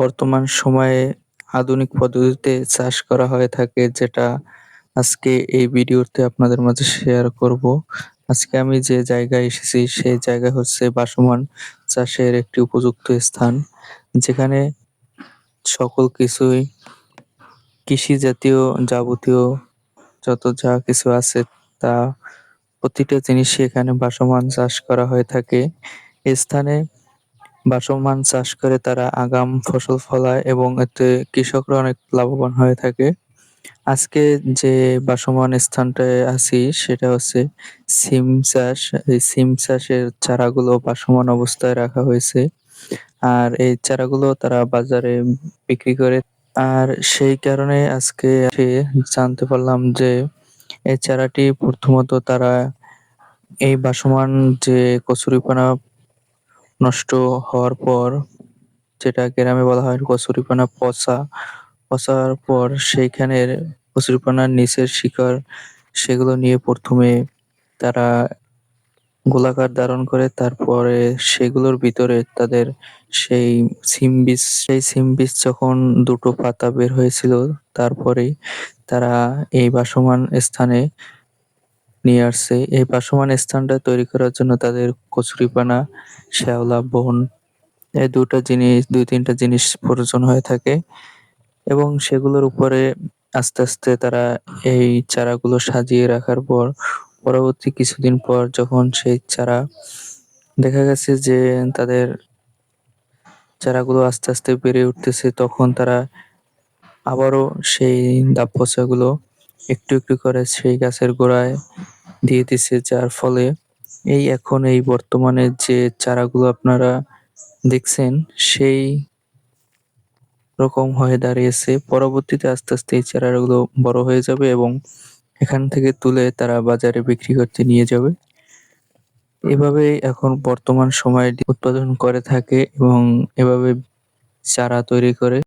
বর্তমান সময়ে আধুনিক পদ্ধতিতে চাষ করা হয়ে থাকে, যেটা আজকে এই ভিডিওতে আপনাদের মাঝে শেয়ার করব। আজকে আমি যে জায়গায় এসেছি, সেই জায়গা হচ্ছে বাসমান চাষের একটি উপযুক্ত স্থান, যেখানে সকল কিছুই কৃষি জাতীয়, যাবতীয় যত যা কিছু আছে, তা প্রতিটা জিনিসই এখানে বাসমান চাষ করা হয়ে থাকে। এই স্থানে বাসমান চাষ করে তারা আগাম ফসল ফলায় এবং এতে কৃষকরা অনেক লাভবান হয়ে থাকে। আজকে যে বাসমান স্থানটায় আছি, সেটা হচ্ছে সিম চাষ। এই সিম চাষের চারাগুলো বাসমান অবস্থায় রাখা হয়েছে। আর এই চারাগুলো তারা বাজারে বিক্রি করে আর সেই কারণে আজকে জানতে পারলাম যে এই চারাটি প্রথমত তারা এই বাসমান যে কচুরিপানা নষ্ট হওয়ার পর যেটা গ্রামে বলা হয় কচুরিপানা পচা, পচার পর সেইখানের কচুরিপানার নিচের শিকড়, সেগুলো নিয়ে প্রথমে তারা গোলাকার ধারণ করে, তারপরে সেগুলোর ভিতরে তাদের সেই সিম বীজ, সেই সিম বীজ যখন দুটো পাতা বের হয়েছিল, তারপরেই তারা এই বাসমান স্থানে নিয়ে আসছে। এই বাসমান স্থানটা তৈরি করার জন্য তাদের কচুরিপানা শ্যাওলা, বন, এই দুটো জিনিস, দুই তিনটা জিনিস প্রয়োজন হয়ে থাকে এবং সেগুলোর উপরে আস্তে আস্তে তারা এই চারাগুলো সাজিয়ে রাখার পর, পরবর্তী কিছুদিন পর যখন সেই চারা দেখা গেছে যে তাদের চারাগুলো আস্তে আস্তে বেড়ে উঠতেছে, তখন তারা আবারও সেই ডাব পচাগুলো একটু একটু করে সেই গাছের গোড়ায় দিয়ে দিছে, যার ফলে এই এখন এই বর্তমানে যে চারাগুলো আপনারা দেখছেন, সেই রকম হয়ে দাঁড়িয়েছে। পরবর্তীতে আস্তে আস্তে এই চারাগুলো বড় হয়ে যাবে এবং এখান থেকে তুলে তারা বাজারে বিক্রি করতে নিয়ে যাবে। এভাবে এখন বর্তমান সময়ে উৎপাদন করে থাকে এবং এভাবে চারা তৈরি করে।